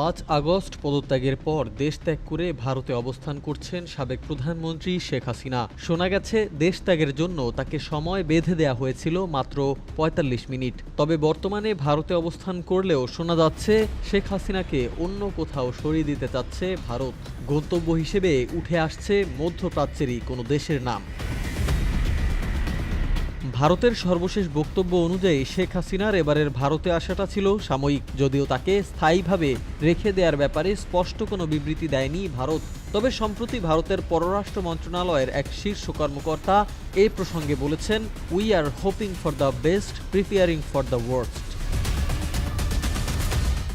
পাঁচ আগস্ট পদত্যাগের পর দেশ ত্যাগ করে ভারতে অবস্থান করছেন সাবেক প্রধানমন্ত্রী শেখ হাসিনা। শোনা গেছে, দেশ ত্যাগের জন্য তাকে সময় বেঁধে দেয়া হয়েছিল মাত্র ৪৫ মিনিট। তবে বর্তমানে ভারতে অবস্থান করলেও শোনা যাচ্ছে, শেখ হাসিনাকে অন্য কোথাও সরিয়ে দিতে চাচ্ছে ভারত। গন্তব্য হিসেবে উঠে আসছে মধ্যপ্রাচ্যেরই কোনো দেশের নাম। ভারতের সর্বশেষ বক্তব্য অনুযায়ী শেখ হাসিনার এবারের ভারতে আসাটা ছিল সাময়িক, যদিও তাকে স্থায়ীভাবে রেখে দেওয়ার ব্যাপারে স্পষ্ট কোনো বিবৃতি দেয়নি ভারত। তবে সম্প্রতি ভারতের পররাষ্ট্র মন্ত্রণালয়ের এক শীর্ষ কর্মকর্তা এই প্রসঙ্গে বলেছেন we are hoping for the best preparing for the worst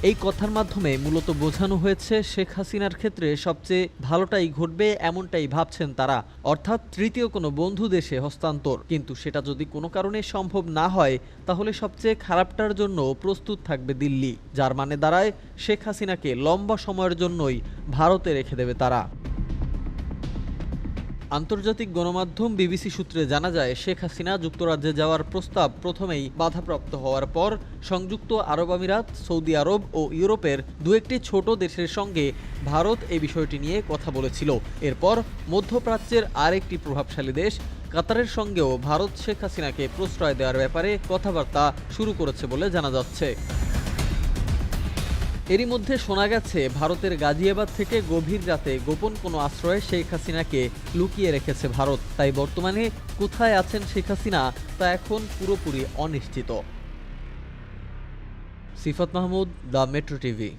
এই কথার মাধ্যমে মূলত বোঝানো হয়েছে শেখ হাসিনার ক্ষেত্রে সবচেয়ে ভালোটাই ঘটবে এমনটাই ভাবছেন তারা। অর্থাৎ তৃতীয় কোনো বন্ধু দেশে হস্তান্তর। কিন্তু সেটা যদি কোনো কারণে সম্ভব না হয়, তাহলে সবচেয়ে খারাপটার জন্য প্রস্তুত থাকবে দিল্লি। যার মানে দাঁড়ায় শেখ হাসিনাকে লম্বা সময়ের জন্যই ভারতে রেখে দেবে তারা। আন্তর্জাতিক গণমাধ্যম বিবিসি সূত্রে জানা যায়, শেখ হাসিনা যুক্তরাজ্যে যাওয়ার প্রস্তাব প্রথমেই বাধাপ্রাপ্ত হওয়ার পর সংযুক্ত আরব আমিরাত, সৌদি আরব ও ইউরোপের দু একটি ছোট দেশের সঙ্গে ভারত এই বিষয়টি নিয়ে কথা বলেছিল। এরপর মধ্যপ্রাচ্যের আরেকটি প্রভাবশালী দেশ কাতারের সঙ্গেও ভারত শেখ হাসিনাকে প্রশ্রয় দেওয়ার ব্যাপারে কথাবার্তা শুরু করেছে বলে জানা যাচ্ছে। এরই মধ্যে শোনা গেছে, ভারতের গাজিয়াবাদ থেকে গভীর রাতে গোপন কোনো আশ্রয়ে শেখ হাসিনাকে লুকিয়ে রেখেছে ভারত। তাই বর্তমানে কোথায় আছেন শেখ হাসিনা তা এখন পুরোপুরি অনিশ্চিত। Sifat Mahmud, the metro TV.